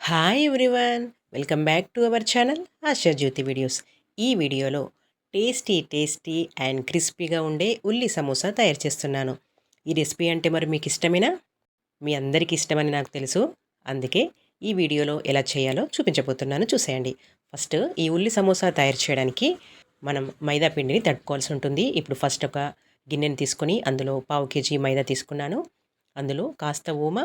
Hi everyone welcome back to our channel Asha Jyothi videos ఈ వీడియోలో tasty tasty and క్రిస్పీగా ఉండే ఉల్లి సమోసా తయారు చేస్తున్నాను. ఈ రెసిపీ అంటే మరి మీకు ఇష్టమేనా? మీ అందరికీ ఇష్టమని నాకు తెలుసు. అందుకే ఈ వీడియోలో ఎలా చేయాలో చూపించబోతున్నాను. చూసేయండి. ఫస్ట్ ఈ ఉల్లి సమోసా తయారు చేయడానికి మనం మైదా పిండిని తట్టుకోవాల్సి ఉంటుంది. ఇప్పుడు ఫస్ట్ ఒక గిన్నెని తీసుకొని అందులో పావు కేజీ మైదా తీసుకున్నాను. అందులో కాస్త ఊమ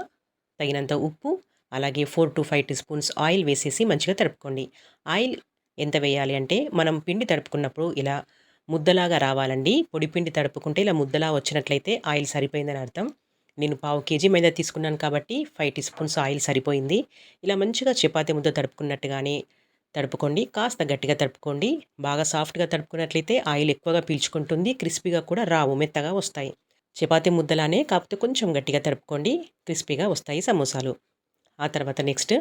తగినంత ఉప్పు అలాగే four to five teaspoons oil వేసేసి మంచిగా తడుపుకోండి. ఆయిల్ ఎంత వేయాలి అంటే మనం పిండి తడుపుకున్నప్పుడు ఇలా ముద్దలాగా రావాలండి. పొడి పిండి తడుపుకుంటే ఇలా ముద్దలా వచ్చినట్లయితే ఆయిల్ సరిపోయిందని అర్థం. నేను పావు కేజీ మైదా తీసుకున్నాను కాబట్టి ఫైవ్ టీ స్పూన్స్ ఆయిల్ సరిపోయింది. ఇలా మంచిగా చపాతీ ముద్ద తడుపుకున్నట్టుగానే తడుపుకోండి. కాస్త గట్టిగా తడుపుకోండి. బాగా సాఫ్ట్గా తడుపుకున్నట్లయితే ఆయిల్ ఎక్కువగా పీల్చుకుంటుంది. క్రిస్పీగా కూడా రావు మెత్తగా వస్తాయి. చపాతీ ముద్దలానే కాకపోతే కొంచెం గట్టిగా తడుపుకోండి. క్రిస్పీగా వస్తాయి సమోసాలు. ఆ తర్వాత నెక్స్ట్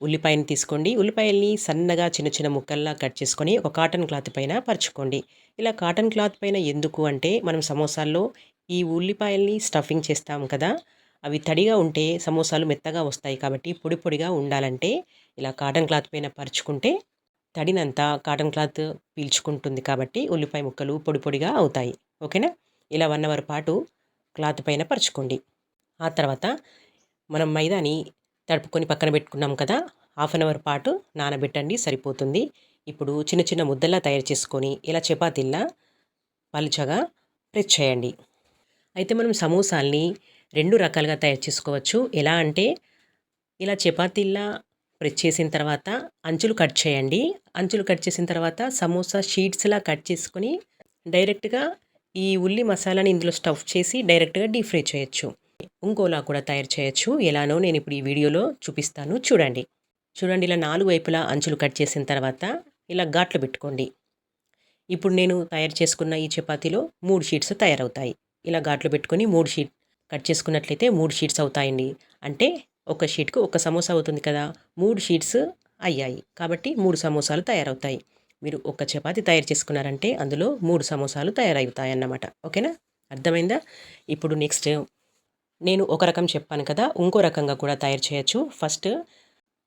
ఉల్లిపాయని తీసుకోండి. ఉల్లిపాయల్ని సన్నగా చిన్న చిన్న ముక్కల్లా కట్ చేసుకొని ఒక కాటన్ క్లాత్ పైన పరుచుకోండి. ఇలా కాటన్ క్లాత్ పైన ఎందుకు అంటే మనం సమోసాల్లో ఈ ఉల్లిపాయల్ని స్టఫింగ్ చేస్తాం కదా అవి తడిగా ఉంటే సమోసాలు మెత్తగా వస్తాయి కాబట్టి పొడి పొడిగా ఉండాలంటే ఇలా కాటన్ క్లాత్ పైన పరుచుకుంటే తడినంత కాటన్ క్లాత్ పీల్చుకుంటుంది కాబట్టి ఉల్లిపాయ ముక్కలు పొడి పొడిగా అవుతాయి. ఓకేనా? ఇలా వన్ అవర్ పాటు క్లాత్ పైన పరుచుకోండి. ఆ తర్వాత మనం మైదాని తడుపుకొని పక్కన పెట్టుకున్నాం కదా హాఫ్ అన్ అవర్ పాటు నానబెట్టండి సరిపోతుంది. ఇప్పుడు చిన్న చిన్న ముద్దల్లా తయారు చేసుకొని ఇలా చపాతీల్లా పలుచగా ప్రెస్ చేయండి. అయితే మనం సమోసాల్ని రెండు రకాలుగా తయారు చేసుకోవచ్చు. ఎలా అంటే ఇలా చపాతీల్లా ప్రెస్ చేసిన తర్వాత అంచులు కట్ చేయండి. అంచులు కట్ చేసిన తర్వాత సమోసా షీట్స్లా కట్ చేసుకొని డైరెక్ట్గా ఈ ఉల్లి మసాలాని ఇందులో స్టఫ్ చేసి డైరెక్ట్గా డీప్ ఫ్రై చేయొచ్చు. ఇంకోలా కూడా తయారు చేయొచ్చు. ఎలానో నేను ఇప్పుడు ఈ వీడియోలో చూపిస్తాను. చూడండి. చూడండి ఇలా నాలుగు వైపులా అంచులు కట్ చేసిన తర్వాత ఇలా ఘాట్లు పెట్టుకోండి. ఇప్పుడు నేను తయారు చేసుకున్న ఈ చపాతీలో మూడు షీట్స్ తయారవుతాయి. ఇలా ఘాట్లు పెట్టుకొని మూడు షీట్ కట్ చేసుకున్నట్లయితే మూడు షీట్స్ అవుతాయండి. అంటే ఒక షీట్కు ఒక సమోసా అవుతుంది కదా మూడు షీట్స్ అయ్యాయి. కాబట్టి మూడు సమోసాలు తయారవుతాయి. మీరు ఒక చపాతి తయారు చేసుకున్నారంటే అందులో మూడు సమోసాలు తయారవుతాయి అన్నమాట ఓకేనా? అర్థమైందా? ఇప్పుడు నెక్స్ట్ నేను ఒక రకం చెప్పాను కదా ఇంకో రకంగా కూడా తయారు చేయొచ్చు. ఫస్ట్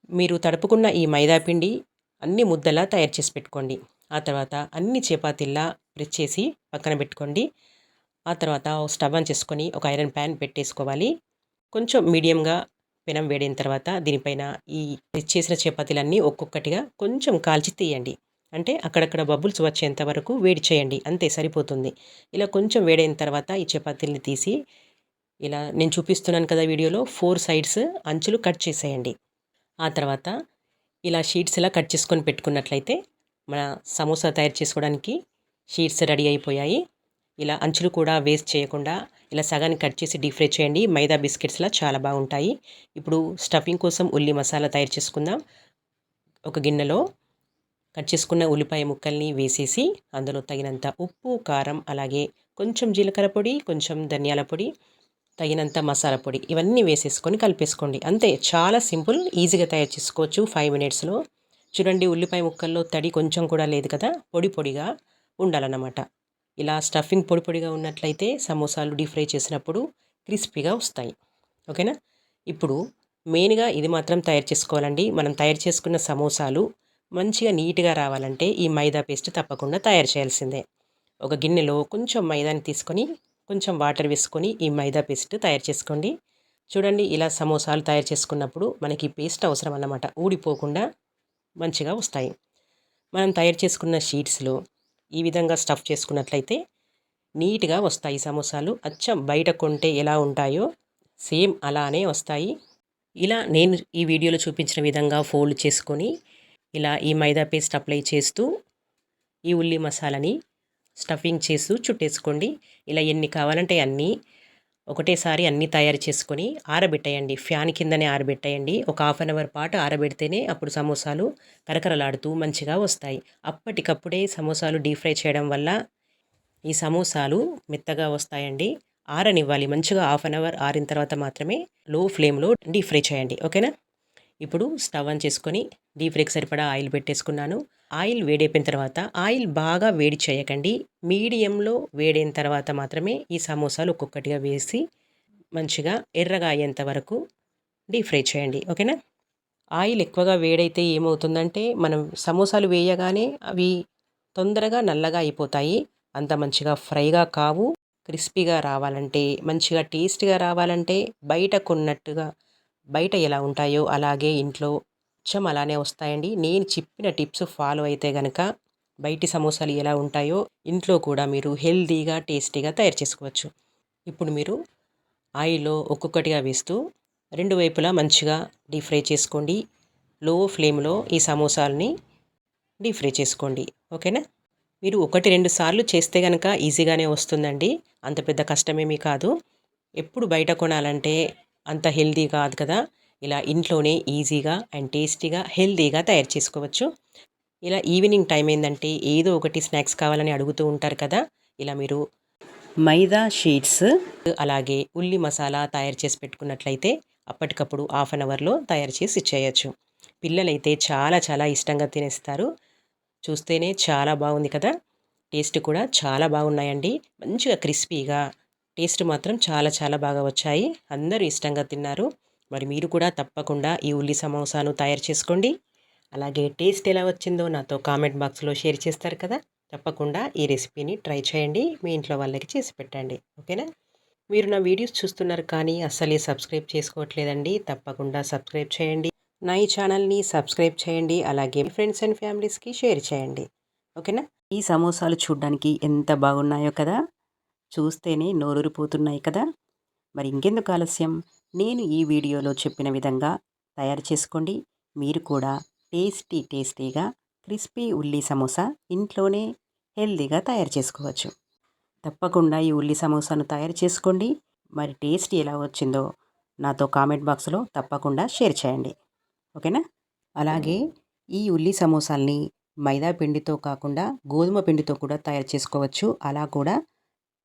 మీరు తడుపుకున్న ఈ మైదాపిండి అన్ని ముద్దలా తయారు చేసి పెట్టుకోండి. ఆ తర్వాత అన్ని చపాతీల్లా ప్రెస్ చేసి పక్కన పెట్టుకోండి. ఆ తర్వాత స్టవ్ ఆన్ చేసుకొని ఒక ఐరన్ ప్యాన్ పెట్టేసుకోవాలి. కొంచెం మీడియంగా పెనం వేడిన తర్వాత దీనిపైన ఈ ప్రెస్ చేసిన చపాతీలన్నీ ఒక్కొక్కటిగా కొంచెం కాల్చి తీయండి. అంటే అక్కడక్కడ బబుల్స్ వచ్చేంత వరకు వేడి చేయండి. అంతే సరిపోతుంది. ఇలా కొంచెం వేడైన తర్వాత ఈ చపాతీల్ని తీసి ఇలా నేను చూపిస్తున్నాను కదా వీడియోలో ఫోర్ సైడ్స్ అంచులు కట్ చేసేయండి. ఆ తర్వాత ఇలా షీట్స్ ఇలా కట్ చేసుకొని పెట్టుకున్నట్లయితే మన సమోసా తయారు చేసుకోవడానికి షీట్స్ రెడీ అయిపోయాయి. ఇలా అంచులు కూడా వేస్ట్ చేయకుండా ఇలా సగాన్ని కట్ చేసి డీప్ ఫ్రై చేయండి. మైదా బిస్కెట్స్లా చాలా బాగుంటాయి. ఇప్పుడు స్టఫింగ్ కోసం ఉల్లి మసాలా తయారు చేసుకుందాం. ఒక గిన్నెలో కట్ చేసుకున్న ఉల్లిపాయ ముక్కల్ని వేసేసి అందులో తగినంత ఉప్పు కారం అలాగే కొంచెం జీలకర్ర పొడి కొంచెం ధనియాల పొడి తగినంత మసాలా పొడి ఇవన్నీ వేసేసుకొని కలిపేసుకోండి. అంతే చాలా సింపుల్ ఈజీగా తయారు చేసుకోవచ్చు. ఫైవ్ మినిట్స్లో చూడండి ఉల్లిపాయ ముక్కల్లో తడి కొంచెం కూడా లేదు కదా? పొడి పొడిగా ఉండాలన్నమాట. ఇలా స్టఫింగ్ పొడి పొడిగా ఉన్నట్లయితే సమోసాలు డీప్ ఫ్రై చేసినప్పుడు క్రిస్పీగా వస్తాయి. ఓకేనా? ఇప్పుడు మెయిన్గా ఇది మాత్రం తయారు చేసుకోవాలండి. మనం తయారు చేసుకున్న సమోసాలు మంచిగా నీట్గా రావాలంటే ఈ మైదా పేస్ట్ తప్పకుండా తయారు చేయాల్సిందే. ఒక గిన్నెలో కొంచెం మైదాని తీసుకొని కొంచెం వాటర్ వేసుకొని ఈ మైదా పేస్ట్ తయారు చేసుకోండి. చూడండి ఇలా సమోసాలు తయారు చేసుకున్నప్పుడు మనకి పేస్ట్ అవసరం అన్నమాట. ఊడిపోకుండా మంచిగా వస్తాయి. మనం తయారు చేసుకున్న షీట్స్లో ఈ విధంగా స్టఫ్ చేసుకున్నట్లయితే నీట్గా వస్తాయి సమోసాలు. అచ్చం బయట కొంటే ఎలా ఉంటాయో సేమ్ అలానే వస్తాయి. ఇలా నేను ఈ వీడియోలో చూపించిన విధంగా ఫోల్డ్ చేసుకొని ఇలా ఈ మైదా పేస్ట్ అప్లై చేస్తూ ఈ ఉల్లి మసాలాని స్టఫింగ్ చేసు చుట్టేసుకోండి. ఇలా ఎన్ని కావాలంటే అన్నీ ఒకటేసారి అన్నీ తయారు చేసుకొని ఆరబెట్టేయండి. ఫ్యాన్ కిందనే ఆరబెట్టేయండి. ఒక హాఫ్ అన్ అవర్ పాటు ఆరబెడితేనే అప్పుడు సమోసాలు కరకరలాడుతూ మంచిగా వస్తాయి. అప్పటికప్పుడే సమోసాలు డీప్ ఫ్రై చేయడం వల్ల ఈ సమోసాలు మెత్తగా వస్తాయండి. ఆరనివ్వాలి. మంచిగా హాఫ్ అన్ అవర్ ఆరిన తర్వాత మాత్రమే లో ఫ్లేమ్లో డీప్ ఫ్రై చేయండి. ఓకేనా? ఇప్పుడు స్టవ్ ఆన్ చేసుకొని డీప్ ఫ్రైకి సరిపడా ఆయిల్ పెట్టేసుకున్నాను. ఆయిల్ వేడైపోయిన తర్వాత ఆయిల్ బాగా వేడి చేయకండి. మీడియంలో వేడైన తర్వాత మాత్రమే ఈ సమోసాలు ఒక్కొక్కటిగా వేసి మంచిగా ఎర్రగా అయ్యేంత వరకు డీప్ ఫ్రై చేయండి. ఓకేనా? ఆయిల్ ఎక్కువగా వేడైతే ఏమవుతుందంటే మనం సమోసాలు వేయగానే అవి తొందరగా నల్లగా అయిపోతాయి. అంత మంచిగా ఫ్రైగా కావు. క్రిస్పీగా రావాలంటే మంచిగా టేస్ట్గా రావాలంటే బయట కొన్నట్టుగా బయట ఎలా ఉంటాయో అలాగే ఇంట్లో అచ్చం అలానే వస్తాయండి. నేను చెప్పిన టిప్స్ ఫాలో అయితే గనక బయటి సమోసాలు ఎలా ఉంటాయో ఇంట్లో కూడా మీరు హెల్తీగా టేస్టీగా తయారు చేసుకోవచ్చు. ఇప్పుడు మీరు ఆయిల్లో ఒక్కొక్కటిగా వేస్తూ రెండు వైపులా మంచిగా డీప్ ఫ్రై చేసుకోండి. లో ఫ్లేమ్లో ఈ సమోసాలని డీప్ ఫ్రై చేసుకోండి. ఓకేనా? మీరు ఒకటి రెండు సార్లు చేస్తే కనుక ఈజీగానే వస్తుందండి. అంత పెద్ద కష్టమేమీ కాదు. ఎప్పుడు బయట కొనాలంటే అంత హెల్దీ కాదు కదా. ఇలా ఇంట్లోనే ఈజీగా అండ్ టేస్టీగా హెల్తీగా తయారు చేసుకోవచ్చు. ఇలా ఈవినింగ్ టైం ఏంటంటే ఏదో ఒకటి స్నాక్స్ కావాలని అడుగుతూ ఉంటారు కదా. ఇలా మీరు మైదా షీట్స్ అలాగే ఉల్లి మసాలా తయారు చేసి పెట్టుకున్నట్లయితే అప్పటికప్పుడు హాఫ్ అన్ అవర్లో తయారు చేసి ఇచ్చేయచ్చు. పిల్లలైతే చాలా చాలా ఇష్టంగా తినేస్తారు. చూస్తేనే చాలా బాగుంది కదా. టేస్ట్ కూడా చాలా బాగున్నాయండి. మంచిగా క్రిస్పీగా టేస్ట్ మాత్రం చాలా చాలా బాగా వచ్చాయి. అందరూ ఇష్టంగా తిన్నారు. మరి మీరు కూడా తప్పకుండా ఈ ఉల్లి సమోసాను తయారు చేసుకోండి. అలాగే టేస్ట్ ఎలా వచ్చిందో నాతో కామెంట్ బాక్స్లో షేర్ చేస్తారు కదా! తప్పకుండా ఈ రెసిపీని ట్రై చేయండి. మీ ఇంట్లో వాళ్ళకి చేసి పెట్టండి. ఓకేనా? మీరు నా వీడియోస్ చూస్తున్నారు కానీ అస్సలే సబ్స్క్రైబ్ చేసుకోవట్లేదండి. తప్పకుండా సబ్స్క్రైబ్ చేయండి. నా ఈ ఛానల్ని సబ్స్క్రైబ్ చేయండి. అలాగే ఫ్రెండ్స్ అండ్ ఫ్యామిలీస్కి షేర్ చేయండి. ఓకేనా? ఈ సమోసాలు చూడడానికి ఎంత బాగున్నాయో కదా! చూస్తేనే నోరూరిపోతున్నాయి కదా. మరి ఇంకెందుకు ఆలస్యం? నేను ఈ వీడియోలో చెప్పిన విధంగా తయారు చేసుకోండి. మీరు కూడా టేస్టీ టేస్టీగా క్రిస్పీ ఉల్లి సమోసా ఇంట్లోనే హెల్తీగా తయారు చేసుకోవచ్చు. తప్పకుండా ఈ ఉల్లి సమోసాను తయారు చేసుకోండి. మరి టేస్ట్ ఎలా వచ్చిందో నాతో కామెంట్ బాక్స్లో తప్పకుండా షేర్ చేయండి. ఓకేనా? అలాగే ఈ ఉల్లి సమోసాల్ని మైదా పిండితో కాకుండా గోధుమ పిండితో కూడా తయారు చేసుకోవచ్చు. అలా కూడా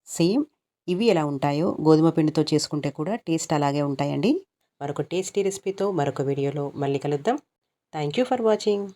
సేమ్ ఇవి ఎలా ఉంటాయో గోధుమ పిండితో చేసుకుంటే కూడా టేస్ట్ అలాగే ఉంటాయండి. మరొక టేస్టీ రెసిపీతో మరొక వీడియోలో మళ్ళీ కలుద్దాం. Thank you for watching.